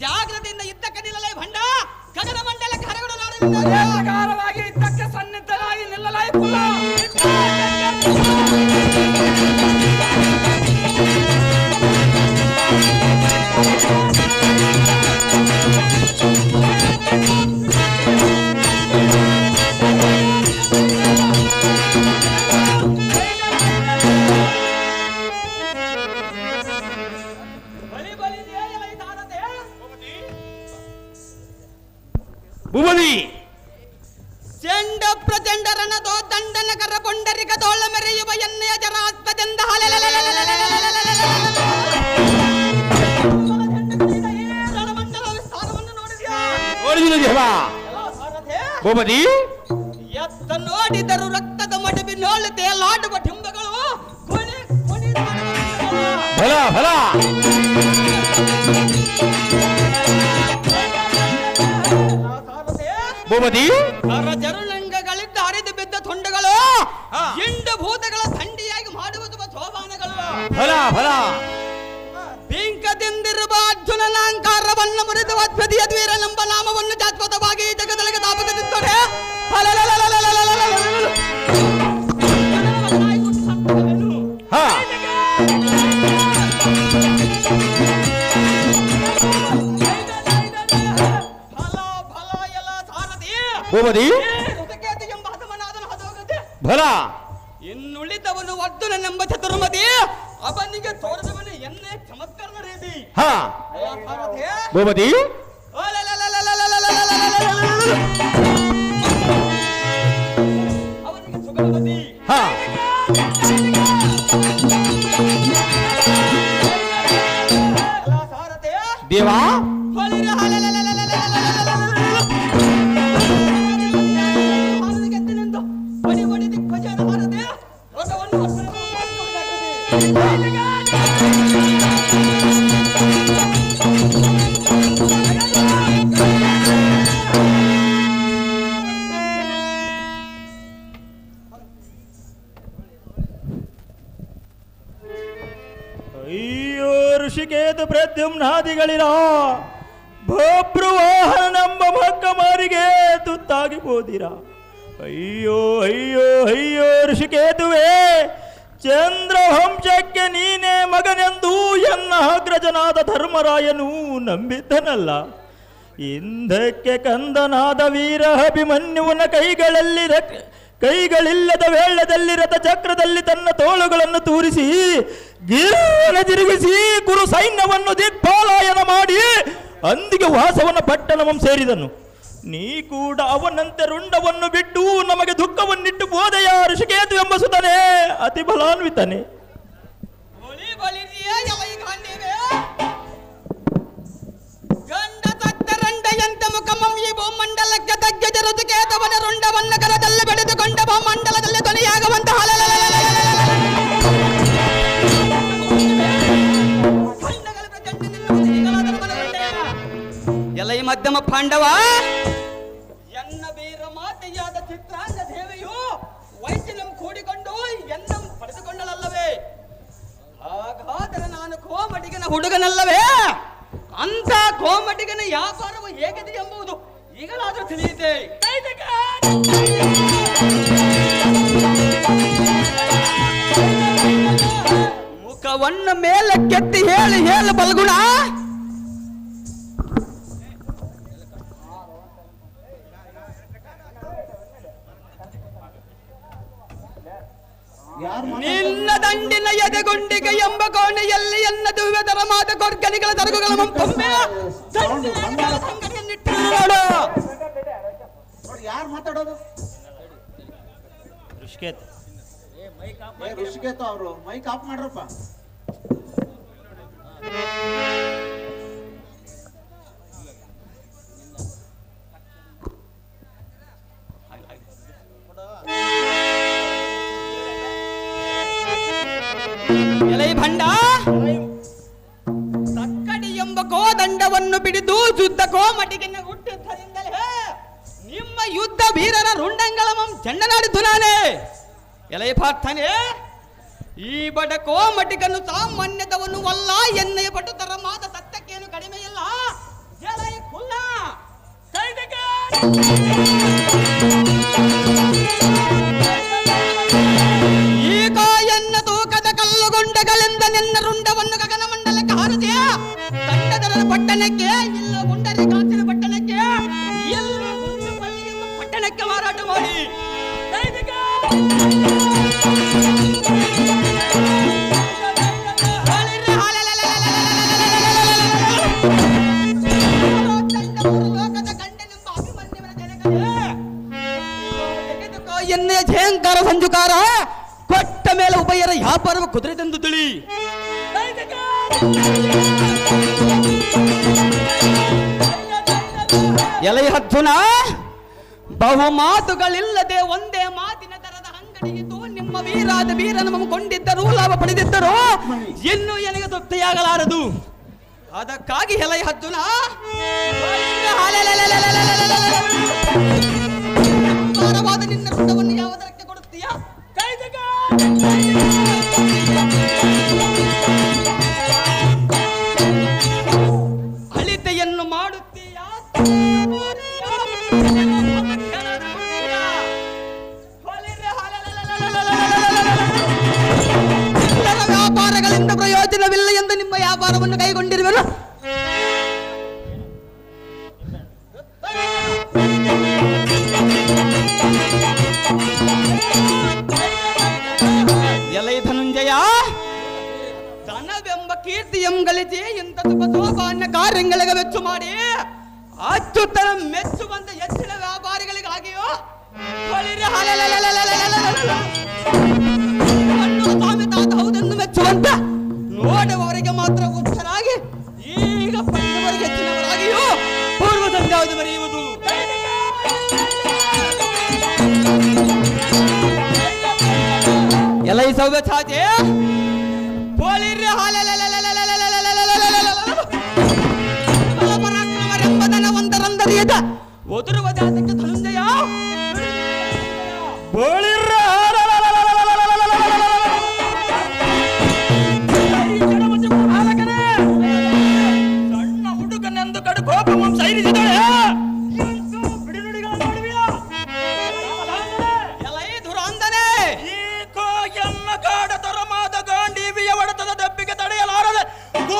ಜಾಗ್ರತೆಯಿಂದ ಇದ್ದಕ್ಕೆ ನಿಲ್ಲಲೇ ಭಂಡ ಗಗನ ಮಂಡಲ ಕರಗಳು ಭೂಪತಿ ಚಂಡ ಪ್ರಚಂಡ ದೋ ದಂಡನ ಕರ ಪೊಂಡರಿಕ ತೋಳ ಮೆರೆಯುವ ಎಣ್ಣೆಯ ಜರಾಸ್ಪದೆಂದ ಭೂಪತಿ ಎತ್ತ ನೋಡಿದರು ರಕ್ತದ ಮಡುಬಿ ನೋಳುತ್ತೆ ಲಾಡುವ ಡಿಂಬಗಳು ಕೊನೆ ಕೊನೆ ಭೂಪತಿ? ಜರುಳಂಗಗಳಿದ್ದ ಹರಿದು ಬಿದ್ದ ತುಂಡುಗಳು ಹಿಂಡು ಭೂತಗಳ ಥಂಡಿಯಾಗಿ ಮಾಡುವುದು ಸೋಮಾನಗಳು ಫಲ ಫಲ. ಬಿಂಕದಿಂದಿರುವ ಅರ್ಜುನನಾಂಕಾರವನ್ನು ಮುರಿದು ಅದ್ಭುತಿಯ ದ್ವೀರ ನಂಬ ನಾಮವನ್ನು ಜಾತ್ವತವಾಗಿ ಜಗದಲ್ಲಿ ಜಗದೊಳಗೆ ಫಲ. ಹದೋಗದೆ ಫಲ ಇನ್ನುಳಿದವನು ವರ್ಧನನೆಂಬ ಚತುರ್ಮತಿ ಅವನಿಗೆ ತೋರಿದವನು ಎನ್ನೇ ಚಮತ್ಕಾರದ ರೀತಿ ಹಾ ಅಯ್ಯ ತುತ್ತಾಗಿ ಹೋದಿರ ಅಯ್ಯೋ ಅಯ್ಯೋ ಅಯ್ಯೋ, ಋಷಿಕೇತುವೆ ಚಂದ್ರವಂಶಕ್ಕೆ ನೀನೇ ಮಗನೆಂದು ಎನ್ನ ಅಗ್ರಜನಾದ ಧರ್ಮರಾಯನು ನಂಬಿದ್ದನಲ್ಲ. ಹಿಂದಕ್ಕೆ ಕಂದನಾದ ವೀರ ಅಭಿಮನ್ಯುವನ ಕೈಗಳಲ್ಲಿ ಕೈಗಳಿಲ್ಲದ ವೇಳದಲ್ಲಿ ರಥ ಚಕ್ರದಲ್ಲಿ ತನ್ನ ತೋಳುಗಳನ್ನು ತೂರಿಸಿ, ಗಿರನ ತಿರುಗಿಸಿ ಗುರು ಸೈನ್ಯವನ್ನು ದಿಗ್ಪಾಲಾಯನ ಮಾಡಿ, ಅಂದಿಗೆ ವಾಸವನ ಪಟ್ಟಣವಂ ಸೇರಿದನು. ನೀ ಕೂಡ ಅವನಂತೆ ರುಂಡವನ್ನು ಬಿಟ್ಟು ನಮಗೆ ದುಃಖವನ್ನಿಟ್ಟು ಬೋಧೆಯ ಋಷಿಕೇತು ಎಂಬ ಸುತನೆ ಅತಿ ಬಲಾನ್ವಿತನೇ. ಮಧ್ಯಮ ಪಾಂಡವ ವೀರ ಮಾತೆಯಾದ ಚಿತ್ರಾಂಗ ದೇವಿಯು ವೈದ್ಯನಂ ಕೂಡಿಕೊಂಡು ಎನ್ನಂ ಪಡೆದುಕೊಂಡಳಲ್ಲವೇ? ಹಾಗಾದರೆ ನಾನು ಕೋಮಟಿಗನ ಹುಡುಗನಲ್ಲವೇ? ಅಂತ ಕೋಮಟಿಗನ ವ್ಯಾಪಾರವು ಹೇಗಿದೆ ಎಂಬುದು ಈಗಲಾದರೂ ತಿಳಿಯುತ್ತೆ ಮುಖವನ್ನ ಮೇಲೆ ಕೆತ್ತಿ ಹೇಳಿ, ಹೇಳು ಬಲ್ಗುಣ. ನಿನ್ನ ದಂಡಿನ ಎದೆಗುಂಡಿಗೆ ಎಂಬ ಕೋಣೆಯಲ್ಲಿ ಎನ್ನ ದುವ್ಯದರ ಮಾತ ಕೊರ್ಗನಿಗಳ ತರಗುಗಳ ಮಂಪೊಮ್ಮೆ ಯಾರು ಮಾತಾಡೋದು? ಋಷಿಕೇತ್. ಏ, ಋಷಿಕೇತು ಅವರು ಮೈಕ್ ಆಫ್ ಮಾಡ್ರಪ್ಪ. ಎಲೈ ಭಂಡ. ಸಕ್ಕಡಿ ಎಂಬ ಕೋದಂಡವನ್ನು ಬಿಡಿದು ಯುದ್ಧ ಕೋಮಟಿಗೆನ್ನು ಹುಟ್ಟಿದ್ದರಿಂದಲೇ ನಿಮ್ಮ ಯುದ್ಧ ವೀರರ ರುಂಡಂಗಲಮಂ ಚಂಡನಾಡಿದ್ದು ನಾನೇ. ಎಲೈ ಪಾರ್ಥನೆ ಈ ಬಡ ಕೋಮಟಿಗನ್ನು ಸಾಮಾನ್ಯದವನು ಅಲ್ಲ, ಎನ್ನೆಯ ಪಟು ತರ ಮಾತ ಸತ್ಯಕ್ಕೇನು ಕಡಿಮೆಯಲ್ಲ. ಎಲೈ ಕುಲ್ಲ ಯಾವ ಕುದುರೆ ತಂದು ತಿಳಿ? ಎಲೆಯ ಹತ್ತುನ ಬಹು ಮಾತುಗಳಿಲ್ಲದೆ ಒಂದೇ ಮಾತಿನ ದರದ ತೋ ನಿಮ್ಮ ವೀರಾದ ವೀರನ ಕೊಂಡಿದ್ದರು ಲಾಭ ಪಡೆದಿದ್ದರು ಇನ್ನು ಎನಗೆ ತೃಪ್ತಿಯಾಗಲಾರದು. ಅದಕ್ಕಾಗಿ ಎಲೆಯ ಹತ್ತುನ ನಿನ್ನ ಯಾವುದಕ್ಕೆ ಕೀರ್ತಿ ಎಂ ಗಳಿಸಿ ಇಂಥ ಸೋಪಾನ ಕಾರ್ಯಗಳಿಗೆ ವೆಚ್ಚು ಮಾಡಿ. ಅತ್ಯುತ್ತಮ ಮೆಚ್ಚು ಬಂದ ಹೆಚ್ಚಿನ ವ್ಯಾಪಾರಿಗಳಿಗಾಗಿಯೂ. ಮೆಚ್ಚುವಂತ ನೋಡುವವರಿಗೆ ಮಾತ್ರ ಉಚ್ಚರಾಗಿ ಈಗ ಪಡೆಯುವವರಿಗೆ ಹೆಚ್ಚಿನವರಾಗಿಯೂ ಪೂರ್ವದಲ್ಲಿ ಯಾವುದು ಬರೆಯುವುದು ಎಲ್ಲ ಈ ಸೌಭ್ಯ ಸಾಧ್ಯ ಒದುರುವ ಜಾತಿ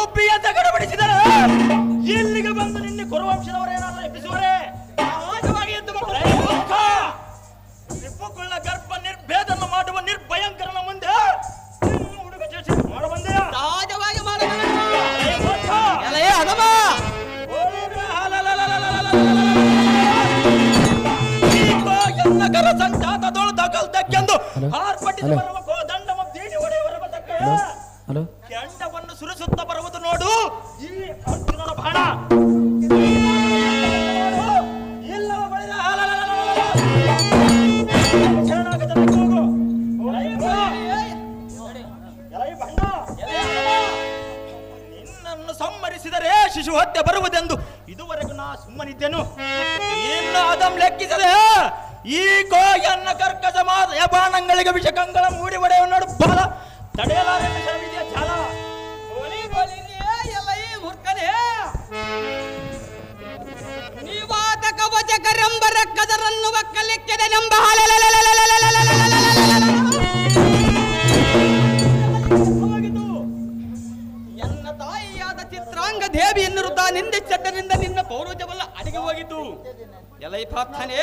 ಗೋಪಿ ಅಂತ ಗಡಬಡಿಸಿದರೆ ಇಲ್ಲಿಗೆ ಬಂದು ನಿನ್ನೆ ಕುರುವಂಶದವರೇನಾದ್ರೂ ಎಬ್ಬಿಸುವರೇ? ಸಮಾಜವಾಗಿ ಎದ್ದು ಮಕ್ಕಳೇ ನಿಪ್ಪುಗಳ ಗರ್ಭ ನಿರ್ಭೇದನ ಮಾಡುವ ನಿರ್ಭಯಂಕರನ ಮುಂದೆ ಹುಡುಗ ಚೇಷೆ ಮಾಡ ಬಂದೆ. ಸಹಜವಾಗಿ ಕರ ಸಂಜಾತದೊಳು ದಗಲ್ದಕ್ಕೆಂದು ಆರ್ಪಟ್ಟಿದ್ದು ಬರುವ ನೀವಾದ ಕವಚಕರೆಂಬ ರಕ್ಕದರನ್ನು ಒಕ್ಕಲಿಕ್ಕೆದೆನೆಂಬ ಹೋಗಿತು. ಎನ್ನ ತಾಯಿಯಾದ ಚಿತ್ರಾಂಗ ದೇವಿಯನ್ನು ವೃದ್ಧ ಚಟ್ಟರಿಂದ ನಿನ್ನ ಪೌರೋಜವಲ್ಲ ಅಡಿಗೆ ಹೋಗಿತು ಎಲೈ ಪ್ರಾರ್ಥನೆ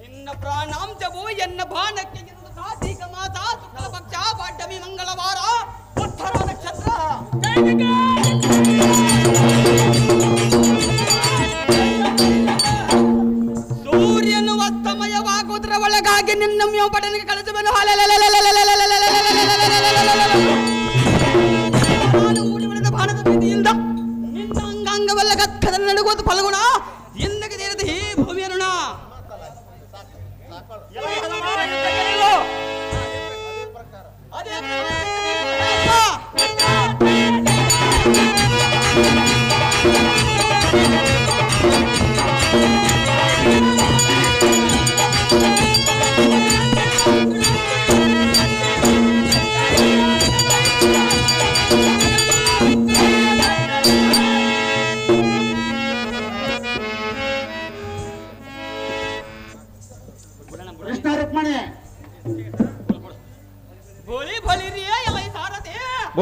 ನಿನ್ನ ಪ್ರಾಣಾಂಶವು ಎನ್ನ ಬಾಣಕ್ಕೆ ಕಾರ್ತೀಕ ಮಾಸ ಶುಕ್ಲ ಪಕ್ಷ ಪಾಡ್ಯಮಿ ಮಂಗಳವಾರ ಉತ್ತರ ನಕ್ಷತ್ರ ಪಟನಿಗೆ ಕಳಿಸಿ ಭಾರತ ಪ್ರೀತಿಯಿಂದ ನಿನ್ನ ಫಲಗುಣ ಎಂದಕ್ಕೆ ಹೇ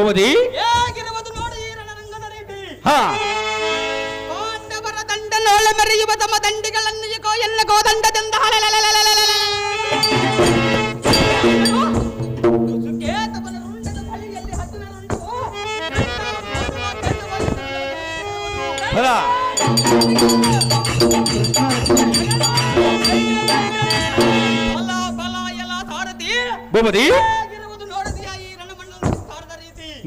ಭೂಪತಿ ಹೇಗಿರುವುದು ನೋಡಿ ರೀತಿ ಹಾ. ಪಾಂಡವರ ಮೆರೆಯುವ ತಮ್ಮ ದಂಡಿಗಳನ್ನು ಎನ್ನ ಗೋದಂಡದಿಂದ ಸುಕೇತವನ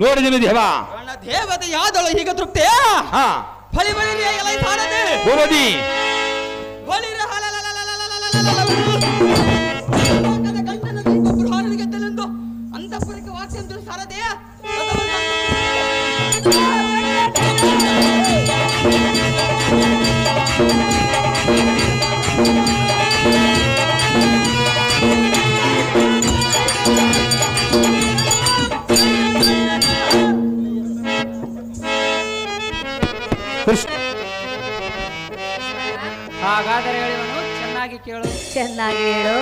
ನೋಡಿದನು ದೇವ ದೇವತೆ ದೇವತೆಯಾದಳು ಈಗ ತೃಪ್ತಿ ಹಾ ಬಳಿ ಬಳಿರ ಅಂತಃಪುರಕ್ಕೆ ಹಾಗಾದರೆ ಹೇಳುವನು ಚೆನ್ನಾಗಿ ಕೇಳು. ಚೆನ್ನಾಗಿ ಹೇಳು.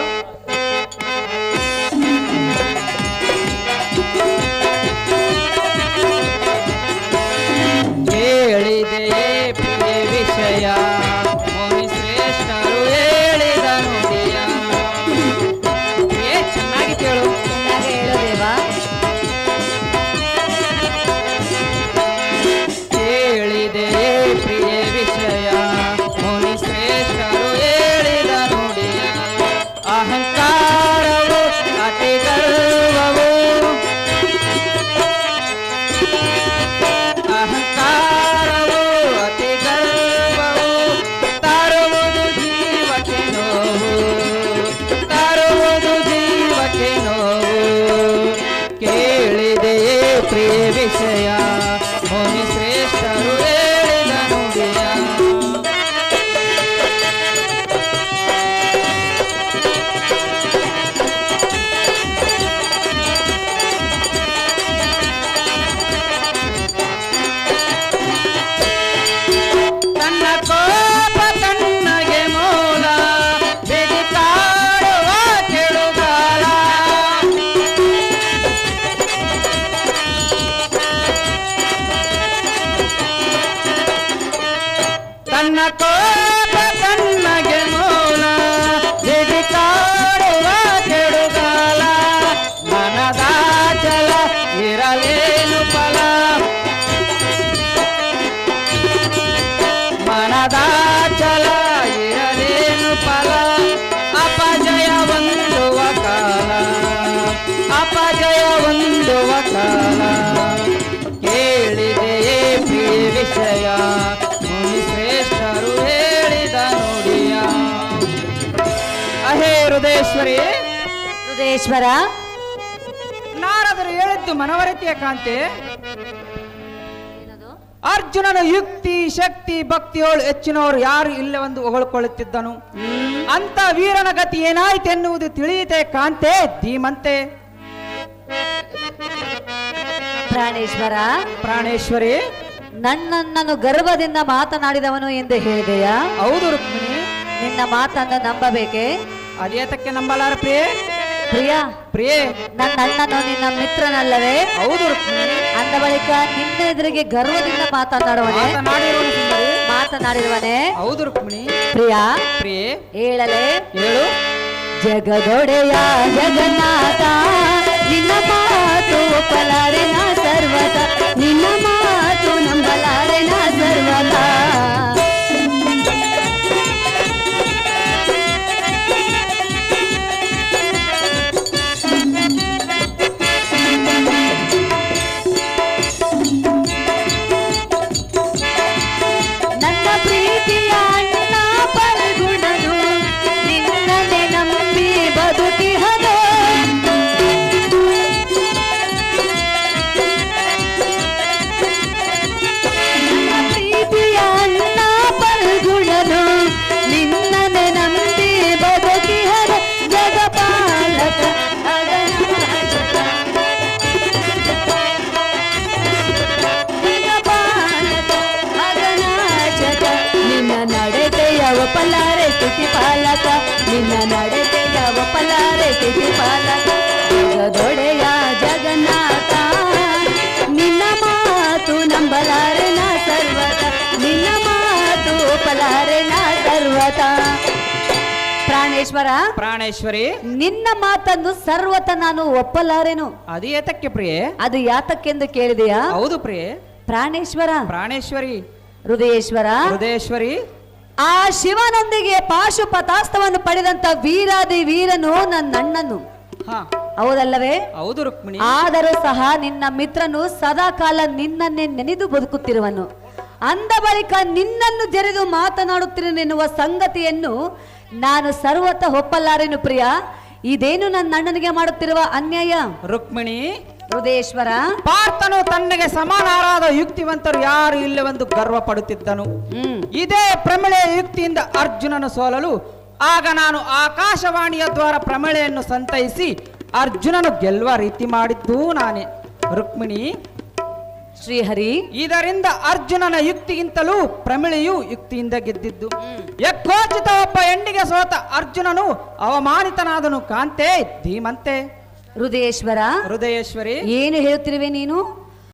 ಹೃದಯೇಶ್ವರ ನಾರದರು ಹೇಳಿದ್ದು ಮನವರಿಕೆಯ ಕಾಂತೆ. ಅರ್ಜುನನು ಯುಕ್ತಿ ಶಕ್ತಿ ಭಕ್ತಿಯೋಳು ಹೆಚ್ಚಿನವರು ಯಾರು ಇಲ್ಲವೆಂದು ಹೊಗಳ್ಕೊಳ್ಳುತ್ತಿದ್ದನು. ಅಂತ ವೀರನ ಗತಿ ಏನಾಯ್ತು ಎನ್ನುವುದು ತಿಳಿಯಿತೆ ಕಾಂತೆ ಧೀಮಂತೆ. ಪ್ರಾಣೇಶ್ವರ? ಪ್ರಾಣೇಶ್ವರಿ. ನನ್ನನ್ನು ಗರ್ವದಿಂದ ಮಾತನಾಡಿದವನು ಎಂದು ಹೇಳಿದೆಯಾ? ಹೌದು ರುಕ್ಮಿಣಿ. ನಿನ್ನ ಮಾತನ್ನು ನಂಬಬೇಕೆ? ಅದೇತಕ್ಕೆ ನಂಬಲಾರ ಪ್ರಿಯೆ. ಪ್ರಿಯ ಪ್ರಿಯೆ. ನನ್ನ ಅಣ್ಣನು ನಿನ್ನ ಮಿತ್ರನಲ್ಲವೇ? ಹೌದು ಅಂದ ಬಳಿಕ ನಿನ್ನ ಎದುರಿಗೆ ಗರ್ವದಿಂದ ಮಾತನಾಡುವನೆ? ಸುಂದರಿ ಮಾತನಾಡಿರುವನೆ? ಹೌದು ರುಕ್ಮಿಣಿ. ಪ್ರಿಯ ಪ್ರಿಯೆ. ಹೇಳಲೆ? ಹೇಳು. ಜಗದೊಡೆಯ ಜಗನ್ನಾಥ ನಿನ್ನ ಮಾತು ಒಪ್ಪಲಾರೆ ಸರ್ವದ ನಿನ್ನ ಮಾತು ನಂಬಲಾರೆನ ನಾ ಪ್ರಾಣೇಶ್ವರ ಪ್ರಾಣೇಶ್ವರಿ. ನಿನ್ನ ಮಾತನ್ನು ಸರ್ವತ ನಾನು ಒಪ್ಪಲಾರೇನು? ಅದು ಏತಕ್ಕೆ ಪ್ರಿಯೆ? ಅದು ಯಾತಕ್ಕೆಂದು ಕೇಳಿದೆಯಾ? ಹೌದು ಪ್ರಿಯೆ. ಪ್ರಾಣೇಶ್ವರ ಪ್ರಾಣೇಶ್ವರಿ. ಹೃದಯೇಶ್ವರ ಹೃದಯೇಶ್ವರಿ. ಆ ಶಿವನೊಂದಿಗೆ ಪಾಶುಪತಾಸ್ತವನ್ನು ಪಡೆದಂತ ವೀರಾದಿ ವೀರನು ನನ್ನ ಅಣ್ಣನು. ಹೌದಲ್ಲವೇ? ಹೌದು ರುಕ್ಮಿಣಿ. ಆದರೂ ಸಹ ನಿನ್ನ ಮಿತ್ರನು ಸದಾಕಾಲ ನಿನ್ನನ್ನೇ ನೆನೆದು ಬದುಕುತ್ತಿರುವನು. ಅಂದ ಬಳಿಕ ನಿನ್ನನ್ನು ಜರೆದು ಮಾತನಾಡುತ್ತಿರುವೆನ್ನುವ ಸಂಗತಿಯನ್ನು ನಾನು ಸರ್ವತ ಒಪ್ಪಲಾರೆನು ಪ್ರಿಯ? ಇದೇನು ನನ್ನ ಅಣ್ಣನಿಗೆ ಮಾಡುತ್ತಿರುವ ಅನ್ಯಾಯ? ರುಕ್ಮಿಣಿ. ಹೃದಯೇಶ್ವರ. ಪಾರ್ಥನು ತನ್ನಗೆ ಸಮಾನಾರಾದ ಯುಕ್ತಿವಂತರು ಯಾರು ಇಲ್ಲವೆಂದು ಗರ್ವ ಪಡುತ್ತಿದ್ದನು ಇದೇ ಪ್ರಮಳೆಯ ಯುಕ್ತಿಯಿಂದ ಅರ್ಜುನನು ಸೋಲಲು ಆಗ ನಾನು ಆಕಾಶವಾಣಿಯ ದ್ವಾರ ಪ್ರಮಳೆಯನ್ನು ಸಂತೈಸಿ ಅರ್ಜುನನು ಗೆಲ್ಲುವ ರೀತಿ ಮಾಡಿದ್ದು ನಾನೇ. ರುಕ್ಮಿಣಿ ಶ್ರೀಹರಿ ಇದರಿಂದ ಅರ್ಜುನನ ಯುಕ್ತಿಗಿಂತಲೂ ಪ್ರಮಿಳೆಯು ಯುಕ್ತಿಯಿಂದ ಗೆದ್ದಿದ್ದು. ಯಕ್ಕೋಚಿತ ಒಬ್ಬ ಹೆಣ್ಣಿಗೆ ಸೋತ ಅರ್ಜುನನು ಅವಮಾನಿತನಾದನು ಕಾಂತೆ ಧೀಮಂತೆ. ಹೃದಯೇಶ್ವರ ಹೃದಯೇಶ್ವರಿ. ಏನು ಹೇಳುತ್ತಿರುವೆ ನೀನು?